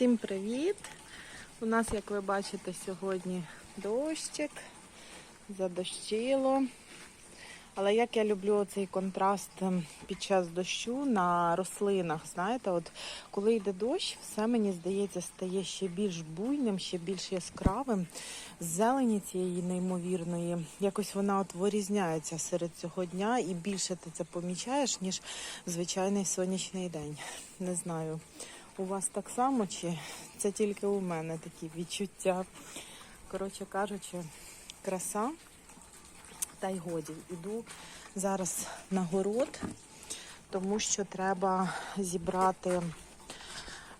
Всім привіт! У нас, як ви бачите, сьогодні дощик, задощило. Але як я люблю цей контраст ем, під час дощу на рослинах, знаєте, от коли йде дощ, все мені здається стає ще більш буйним, ще більш яскравим. Зелені цієї неймовірної, якось вона от вирізняється серед цього дня і більше ти це помічаєш, ніж звичайний сонячний день. Не знаю, у вас так само чи це тільки у мене такі відчуття. Коротше кажучи, краса. Та й годі. Іду зараз на город, тому що треба зібрати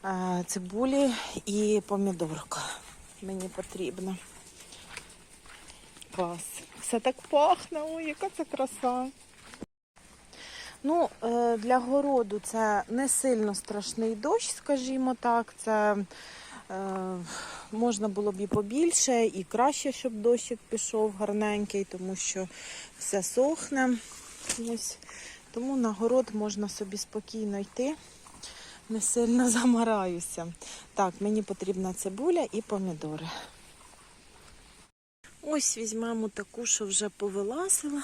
е, цибулі і помідорка. Мені потрібно. Клас. Все так пахне, ой, яка це краса. Ну, е, для городу це не сильно страшний дощ, скажімо так. Це е, можна було б і побільше, і краще, щоб дощик пішов гарненький, тому що все сохне. Ось. Тому на город можна собі спокійно йти, не сильно замараюся. Так, мені потрібна цибуля і помідори. Ось візьмемо таку, що вже повилазила.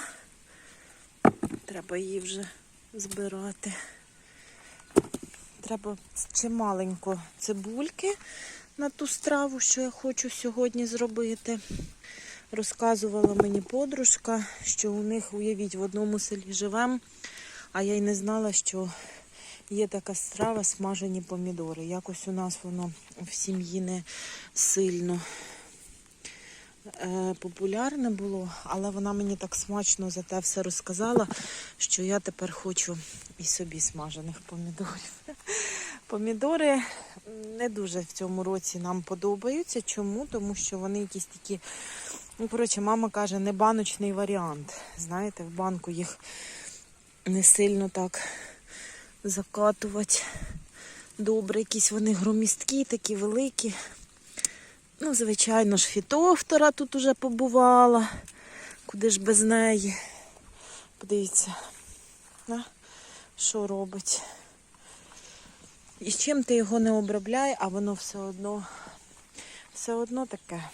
Треба її вже збирати. Треба чималенько цибульки на ту страву, що я хочу сьогодні зробити. Розказувала мені подружка, що у них, уявіть, в одному селі живемо, а я й не знала, що є така страва смажені помідори. Якось у нас воно в сім'ї не сильно популярне було, але вона мені так смачно за те все розказала, що я тепер хочу і собі смажених помідорів. Помідори не дуже в цьому році нам подобаються. Чому? Тому що вони якісь такі, ну, коротше, мама каже, не баночний варіант. Знаєте, в банку їх не сильно так закатувати. Добре, якісь вони громісткі, такі великі. Ну, звичайно ж, фітофтора тут уже побувала. Куди ж без неї? Подивіться, на, що робить. І чим ти його не обробляй, а воно все одно, все одно таке.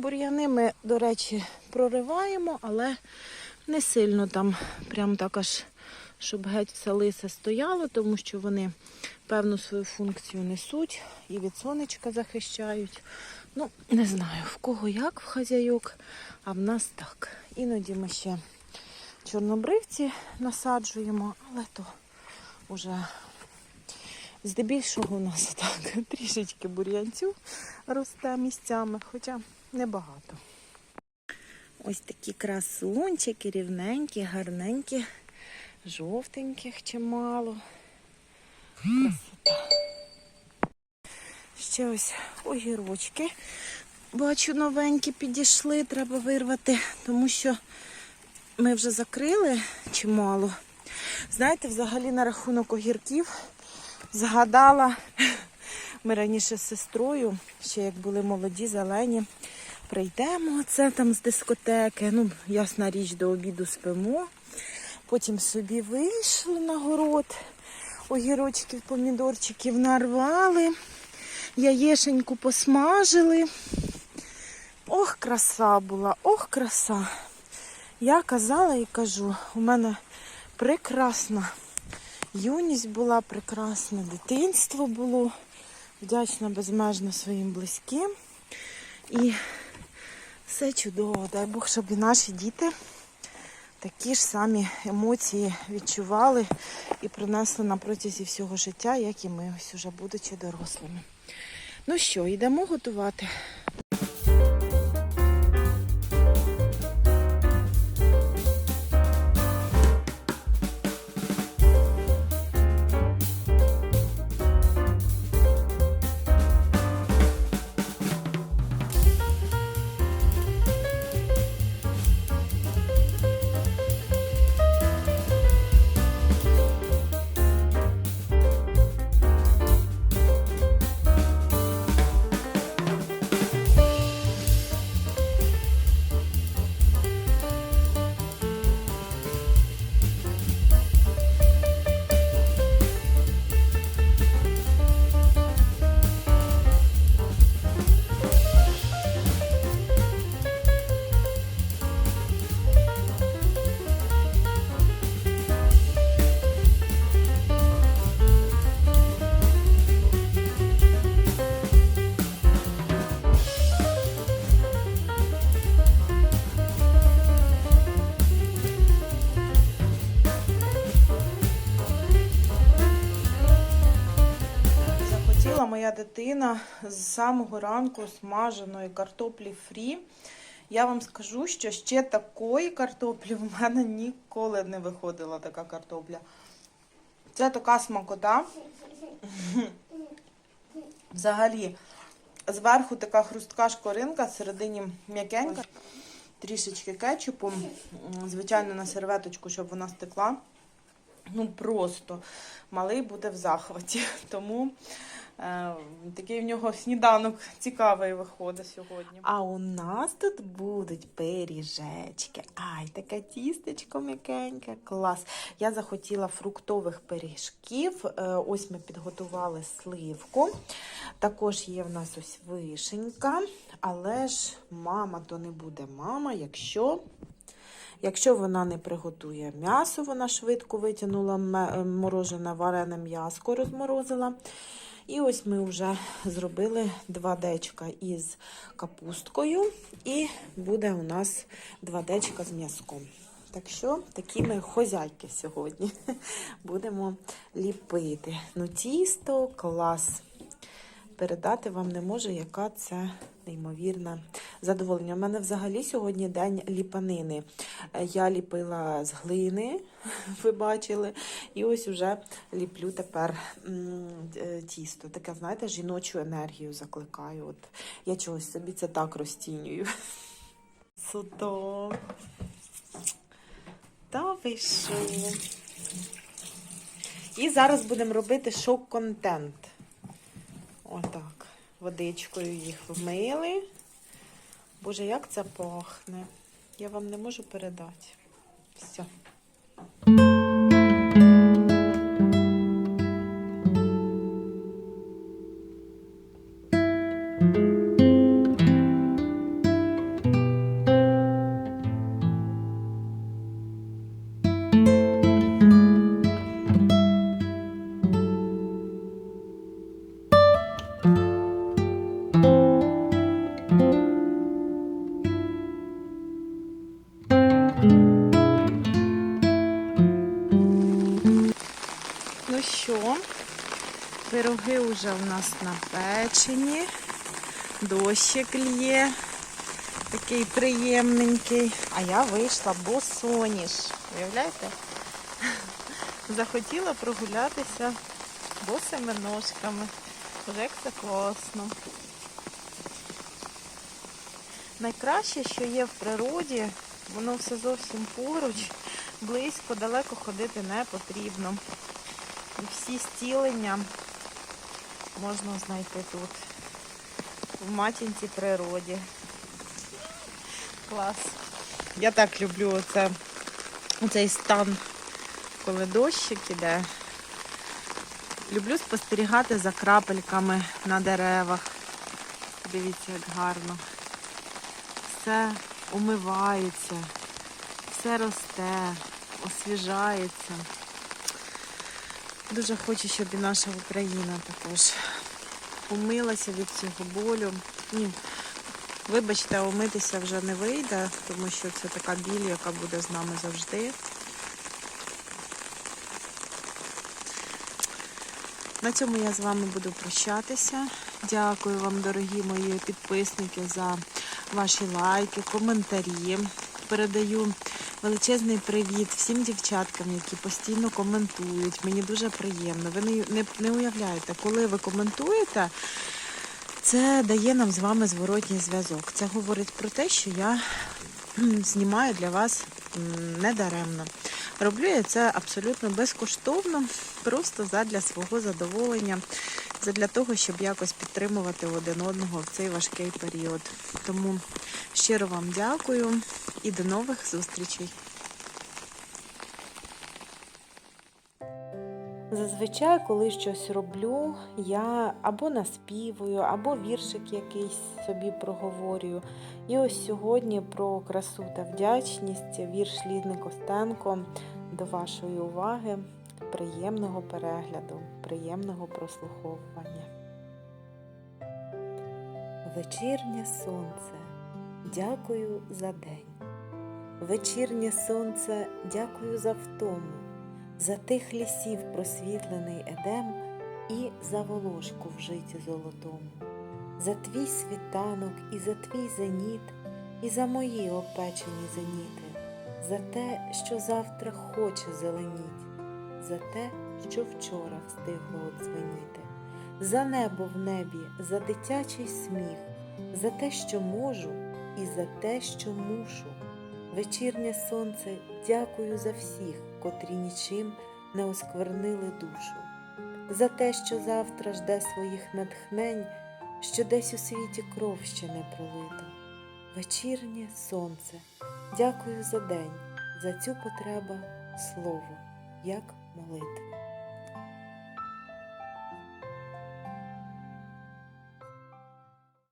Бур'яни ми, до речі, прориваємо, але не сильно там прям так аж, щоб геть все лисе стояло, тому що вони певну свою функцію несуть і від сонечка захищають. Ну, не знаю, в кого як в хазяйок, а в нас так. Іноді ми ще чорнобривці насаджуємо, але то вже здебільшого у нас так трішечки бур'янцю росте місцями, хоча небагато. Ось такі красунчики, рівненькі, гарненькі, жовтеньких чимало. Ще ось огірочки. Бачу, новенькі підійшли, треба вирвати, тому що ми вже закрили чимало. Знаєте, взагалі на рахунок огірків згадала, ми раніше з сестрою, ще як були молоді, зелені, прийдемо це там з дискотеки. Ну, ясна річ, до обіду спимо. Потім собі вийшли на город, огірочків, помідорчиків нарвали, яєшеньку посмажили. Ох, краса була, ох, краса. Я казала і кажу, у мене прекрасна юність була, прекрасне дитинство було. Вдячна безмежно своїм близьким. І все чудово. Дай Бог, щоб і наші діти такі ж самі емоції відчували і принесли на протязі всього життя, як і ми, ось уже будучи дорослими. Ну що, йдемо готувати. Моя дитина з самого ранку смаженої картоплі фрі. Я вам скажу, що ще такої картоплі в мене ніколи не виходила така картопля. Це така смакота. Взагалі, зверху така хрустка шкоринка, всередині м'якенька, трішечки кетчупу, звичайно, на серветочку, щоб вона стекла. Ну просто малий буде в захваті. Тому такий в нього сніданок цікавий виходить сьогодні. А у нас тут будуть пиріжечки. Ай, таке тістечко м'якеньке, клас. Я захотіла фруктових пиріжків. Е, ось ми підготували сливку. Також є в нас ось вишенька, але ж мама то не буде мама, якщо. Якщо вона не приготує м'ясо, вона швидко витягнула морожене варене м'яско, розморозила. І ось ми вже зробили два дечка із капусткою, і буде у нас два дечка з м'язком. Так що такі ми хозяйки сьогодні будемо ліпити. Ну, тісто клас передати вам не можу, яка це неймовірна задоволення. У мене взагалі сьогодні день ліпанини. Е, Я ліпила з глини, ви бачили, і ось уже ліплю тепер е, тісто. Таке, знаєте, жіночу енергію закликаю. От я чогось собі це так розцінюю. Суто. Та ви що? І зараз будемо робити шок-контент. Отак. Водичкою їх вмили. Боже, як це пахне. Я вам не можу передати. Все. Вже у нас напечені. Дощик лє. Такий приємненький. А я вийшла босоніж. Уявляєте? Захотіла прогулятися босими ножками. Вже як це класно. Найкраще, що є в природі, воно все зовсім поруч, близько, далеко ходити не потрібно. І всі стілення можна знайти тут, в матінці природі. Клас. Я так люблю оце, оцей стан, коли дощик іде. Люблю спостерігати за крапельками на деревах. Дивіться, як гарно. Все умивається, все росте, освіжається. Дуже хочу, щоб і наша Україна також умилася від цього болю. Ні, вибачте, умитися вже не вийде, тому що це така біль, яка буде з нами завжди. На цьому я з вами буду прощатися. Дякую вам, дорогі мої підписники, за ваші лайки, коментарі. Передаю величезний привіт всім дівчаткам, які постійно коментують. Мені дуже приємно. Ви не, не, не уявляєте, коли ви коментуєте, це дає нам з вами зворотній зв'язок. Це говорить про те, що я знімаю для вас недаремно. Роблю я це абсолютно безкоштовно, просто задля свого задоволення, задля того, щоб якось підтримувати один одного в цей важкий період. Тому щиро вам дякую і до нових зустрічей. Зазвичай, коли щось роблю, я або наспівую, або віршик якийсь собі проговорюю. І ось сьогодні про красу та вдячність вірш Лідни Костенко до вашої уваги. Приємного перегляду, приємного прослуховування. Вечірнє сонце, дякую за день. Вечірнє сонце, дякую за втому, за тих лісів просвітлений едем і за волошку в житі золотому, за твій світанок і за твій зеніт, і за мої опечені зеніти, за те, що завтра хоче зеленіть, за те, що вчора встигло одзвеніти, за небо в небі, за дитячий сміх, за те, що можу, і за те, що мушу. Вечірнє сонце, дякую за всіх, котрі нічим не осквернили душу, за те, що завтра жде своїх натхнень, що десь у світі кров ще не пролито. Вечірнє сонце, дякую за день, за цю потреба слово, як молитва.